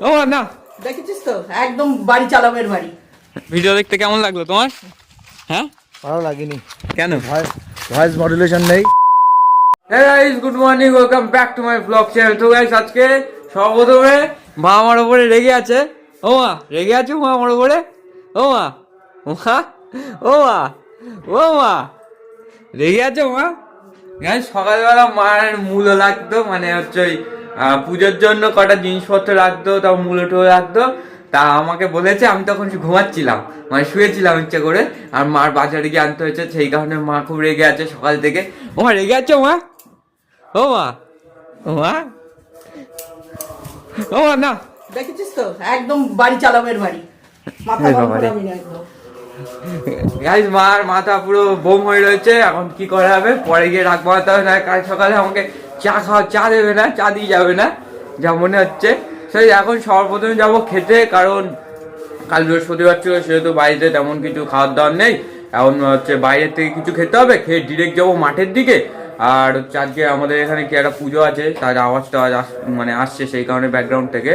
ও না। দেখেছিস তো? একদম বাড়ি চালাবের বাড়ি। ভিডিও দেখতে কেমন লাগল তোমার? হ্যাঁ? ভালো লাগেনি। কেন? ভয়েস ভয়েস মডুলেশন নেই। হ্যাঁ guys good morning welcome back to my blog channel তো গাইস আজকে সর্বপ্রথমে মা আমার উপরে রেগে আছে। ও মা রেগে আছে মা আমার উপরে? ও মা মা ও মা ও মা। রেগে আছে মা? গাইস সকালবেলা মায়ের মূলো লাগতো মানে হচ্ছে ওই পুজোর জন্য কটা জিনিসপত্র রাখতো তাও মূলো টুলো রাখতো। তা আমাকে বলেছে আমি তখন ঘুমাচ্ছিলাম মানে শুয়েছিলাম ইচ্ছে করে। আর মার বাজারে গিয়ে আনতে হয়েছে সেই কারণে মা খুব রেগে আছে সকাল থেকে। ও মা রেগে আছো মা? ও মা ও মা। ও মা না। দেখেছিস তো? একদম বাড়ি চালাবের বাড়ি। মাথা গরম। করাবি না একদম। গাইজ মার মাথা পুরো বোম হয়ে রয়েছে এখন কি করা হবে? পরে গিয়ে রাখব না কাল সকালে আমাকে চা খাওয়া চা দেবে না, চা দিয়ে যাবে না, যা মনে হচ্ছে। সেই এখন সর্বপ্রথমে যাব খেতে, কারণ কাল বৃহস্পতিবার ছিল, সেহেতু বাড়িতে তেমন কিছু খাওয়ার দাওয়ার নেই। এখন হচ্ছে বাইরের থেকে কিছু খেতে হবে, খেয়ে ডিরেক্ট যাব মাঠের দিকে। আর হচ্ছে আজকে আমাদের এখানে কি একটা পুজো আছে, তার আওয়াজটা মানে আসছে সেই কারণে ব্যাকগ্রাউন্ড থেকে।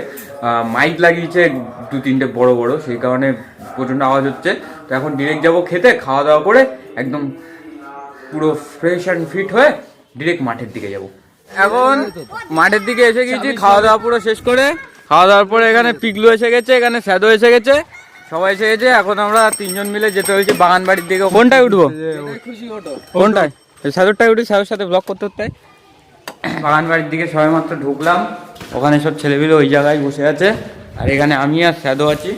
মাইক লাগিয়েছে দু তিনটে বড় বড়, সেই কারণে প্রচণ্ড আওয়াজ হচ্ছে। তো এখন ডিরেক্ট যাব খেতে, খাওয়া দাওয়া করে একদম পুরো ফ্রেশ অ্যান্ড ফিট হয়ে ডিরেক্ট মাঠের দিকে যাব। এখন মাঠের দিকে এসে গেছি খাওয়া দাওয়া পুরো শেষ করে। খাওয়া দাওয়ার পরে এখানে পিগলু এসে গেছে এখানে স্যাদো এসে গেছে সবাই এসে গেছে। এখন আমরা তিনজন মিলে যেতে হয়েছে বাগান বাড়ির দিকে। কোনটায় উঠবো? কোনটায়? স্যাদোরটায় উঠি স্যাদোর সাথে ব্লগ করতে করতে। বাগান বাড়ির দিকে সবাই মাত্র ঢুকলাম। ওখানে সব ছেলেগুলো ওই জায়গায় বসে আছে। আর এখানে আমি আর স্যাদো আছি।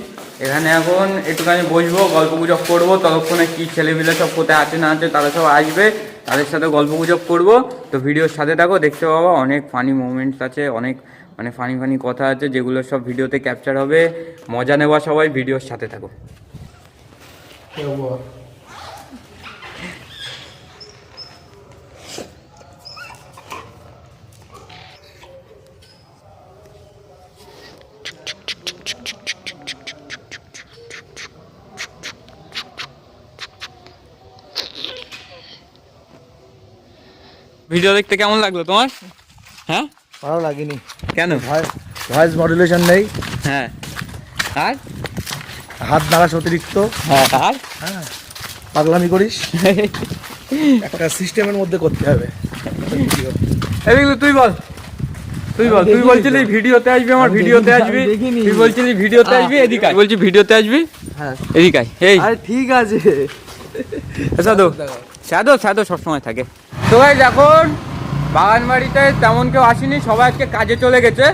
এখানে এখন একটুখানি বসবো গল্প গুজব করব ততক্ষণে কি ছেলেপিলে সব কোথায় আছে না আছে তারা সব আসবে। তাদের সাথে গল্প গুজব করব। তো ভিডিওর সাথে থাকো, দেখতে পাবো অনেক ফানি মোমেন্টস আছে, অনেক মানে ফানি ফানি কথা আছে, যেগুলো সব ভিডিওতে ক্যাপচার হবে। মজা নেওয়া সবাই, ভিডিওর সাথে থাকো। ভিডিও দেখতে কেমন লাগল তোমার? হ্যাঁ? ভালো লাগেনি। কেন? ভয়েস ভয়েস মডুলেশন নেই। হ্যাঁ। আর? হাত নাড়াস অতিরিক্ত। হ্যাঁ আর? হ্যাঁ। পাগলামি করিস। একটা সিস্টেমের মধ্যে করতে হবে। এদিকে তুই বল। তুই বল। তুই বলছিলি ভিডিওতে আসবি আমার ভিডিওতে আসবি? তুই বলছিলি ভিডিওতে আসবি? এদিকে আয়। বলছি ভিডিওতে আসবি? হ্যাঁ। এদিকে আয়। এই। আরে ঠিক আছে। সাদো সাদো সাদো সবসময় থাকে। তো ভাই এখন বাগান বাড়িতে তেমন কেউ আসেনি, সবাই আজকে কাজে চলে গেছে।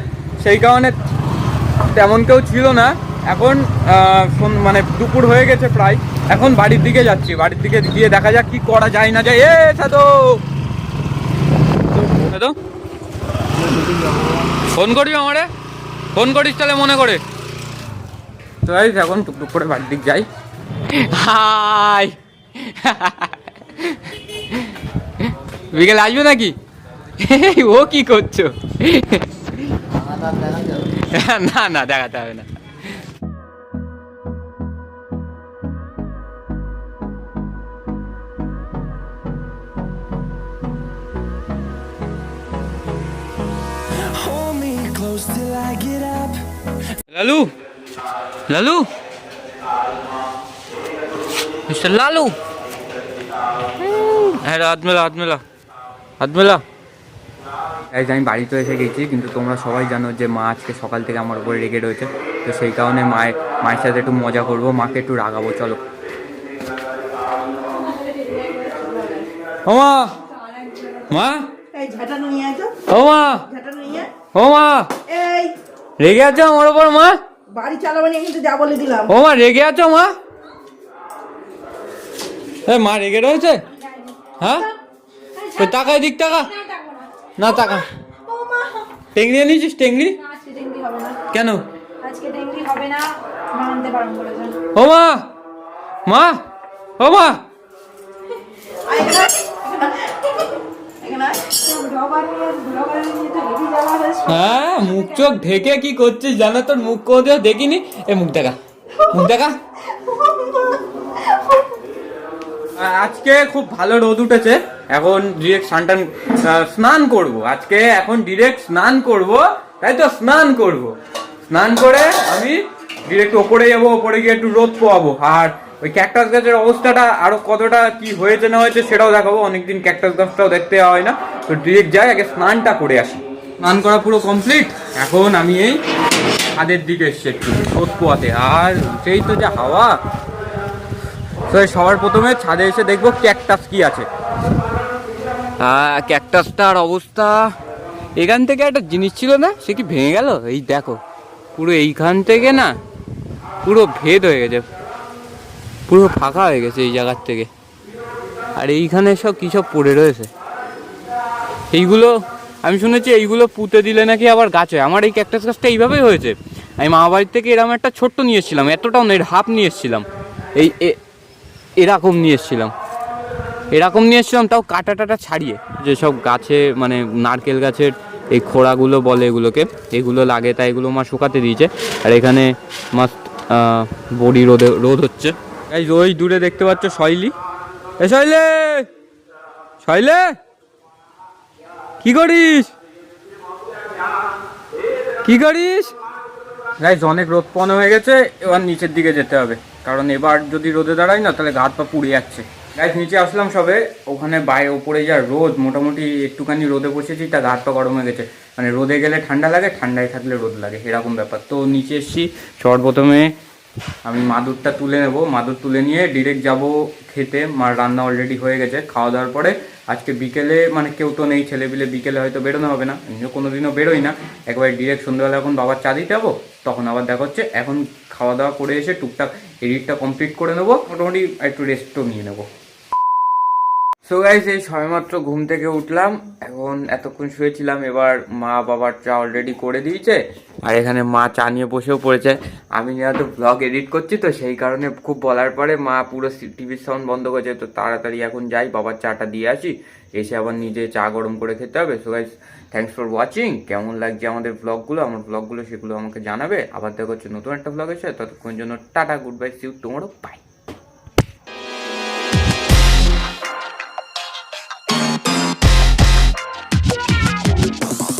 সেই কারণে তেমন কেউ ছিল না। এখন মানে দুপুর হয়ে গেছে প্রায়। এখন বাড়ির দিকে যাচ্ছি। বাড়ির দিকে গিয়ে দেখা যাক কি করা যায় না যায়। এ সাদো ফোন করবি আমারে? ফোন করিস তাহলে মনে করে। তো এখন টুকটুক করে বাড়ির দিক যাই। হাই! বিকেলে আসবে নাকি ও কি করছ না না দেখাতে হবে না Hold me close till I get up. Lalu Lalu mister Lalu হ্যাঁ হাত মেলা হাত মেলা হাত মেলা এই আমি বাড়িতে এসে গেছি কিন্তু তোমরা সবাই জানো যে মা আজকে সকাল থেকে আমার উপরে রেগে রয়েছে। তো সেই কারণে মায়ের মায়ের সাথে একটু মজা করব মাকে একটু রাগাবো চলো। মা! রেগে আছো আমার ওপর মা? বাড়ি চালাবো নিয়ে কিন্তু যা বলে দিলাম। ও মা রেগে আছো মা? এ, মা, রেগে রয়েছে? হ্যাঁ? তো টাকা এদিক টাকা না টাকা টেংরি নিয়েছিস টেংরি? কেন? ও মা! মা! ও মা! হ্যাঁ মুখ চোখ ঢেকে কি করছিস জানো তোর মুখ কোথাও দেখিনি। এ, মুখ দেখা। মুখ দেখা। আজকে খুব ভালো রোদ উঠেছে। এখন ডিরেক্ট স্নান স্নান করব। আজকে এখন ডিরেক্ট স্নান করব। তাই তো স্নান করব। স্নান করে আমি ডিরেক্ট ওপরে যাব ওপরে গিয়ে একটু রোদ পোয়াবো। আর ওই ক্যাকটাস গাছের অবস্থাটা আরও কতটা কি হয়েছে না হয়েছে সেটাও দেখাবো। অনেকদিন ক্যাকটাস গাছটাও দেখতে হয় না। তো ডিরেক্ট যাই আগে স্নানটা করে আসি। স্নান করা পুরো কমপ্লিট এখন আমি এই ছাদের দিকে এসছি একটু রোদ পোয়াতে। আর সেই তো যা হাওয়া তো সবার প্রথমে ছাদে এসে দেখব ক্যাকটাস কি আছে। হ্যাঁ ক্যাকটাসটার অবস্থা, এখান থেকে একটা জিনিস ছিল না, সে কি ভেঙে গেল? এই দেখো, পুরো এইখান থেকে না, পুরো ভেদ হয়ে গেছে, পুরো ফাঁকা হয়ে গেছে এই জায়গার থেকে। আর এইখানে সব কী সব পড়ে রয়েছে? এইগুলো, আমি শুনেছি এইগুলো পুঁতে দিলে নাকি আবার গাছ হয়। আমার এই ক্যাকটাস গাছটা এইভাবেই হয়েছে। আমি মা বাড়ির থেকে এরকম একটা ছোট্ট নিয়ে এসেছিলাম, এতটাও না, এর হাফ নিয়ে এসেছিলাম। এই এরকম নিয়ে এসেছিলাম। এরকম নিয়ে এসেছিলাম, তাও কাটা টাটা ছাড়িয়ে। যেসব গাছে মানে নারকেল গাছের এই খোড়াগুলো বলে এগুলোকে, এগুলো লাগে, তাই এগুলো মা শুকাতে দিয়েছে। আর এখানে মাস্ট বডি রোদে, রোদ হচ্ছে। এই ওই দূরে দেখতে পাচ্ছ শৈলি। এ শৈলে! শৈলে! কি করিস? কি করিস? গাইজ অনেক রোদ পনে হয়ে গেছে, এবার নিচের দিকে যেতে হবে। কারণ এবার যদি রোদে দাঁড়াই না, তাহলে গাত পা পুড়ে যাচ্ছে। গাছ নিচে আসলাম সবে, ওখানে বাইরে ওপরে যা রোদ, মোটামুটি একটুখানি রোদে বসেছি, তা গাত পা গরম হয়ে গেছে। মানে রোদে গেলে ঠান্ডা লাগে, ঠান্ডায় থাকলে রোদ লাগে, এরকম ব্যাপার। তো নিচে এসছি সবার প্রথমে আমি মাদুরটা তুলে নেব। মাদুর তুলে নিয়ে ডিরেক্ট যাব খেতে, মার রান্না অলরেডি হয়ে গেছে। খাওয়া দাওয়ার পরে আজকে বিকেলে মানে কেউ তো নেই, ছেলে পিলে বিকেলে হয়তো বেরোনো হবে না। এমনিও কোনো দিনও বেরোই না। একবার ডিরেক্ট সন্ধ্যাবেলা এখন বাবার চা দিতে যাব, তখন আবার দেখা হচ্ছে, এখন খাওয়া দাওয়া করে এসে টুকটাক এডিটটা কমপ্লিট করে নেব। মোটামুটি একটু রেস্টও নিয়ে নেব। সো গাইস এই সবেমাত্র ঘুম থেকে উঠলাম। এখন এতক্ষণ শুয়েছিলাম, এবার মা বাবার চা অলরেডি করে দিয়েছে। আর এখানে মা চা নিয়ে বসেও পড়েছে। আমি যেহেতু ব্লগ এডিট করছি, তো সেই কারণে খুব বলার পরে মা পুরো টিভির সাউন্ড বন্ধ করেছে। তো তাড়াতাড়ি এখন যাই, বাবার চাটা দিয়ে আসি। এসে আবার নিজে চা গরম করে খেতে হবে। So guys thanks for watching কেমন লাগছে আমাদের ব্লগগুলো আমার ব্লগগুলো সেগুলো আমাকে জানাবে। আবার দেখা হচ্ছে নতুন একটা ব্লগ এসে ততক্ষণ জন্য tata good bye see you তোমারও বাই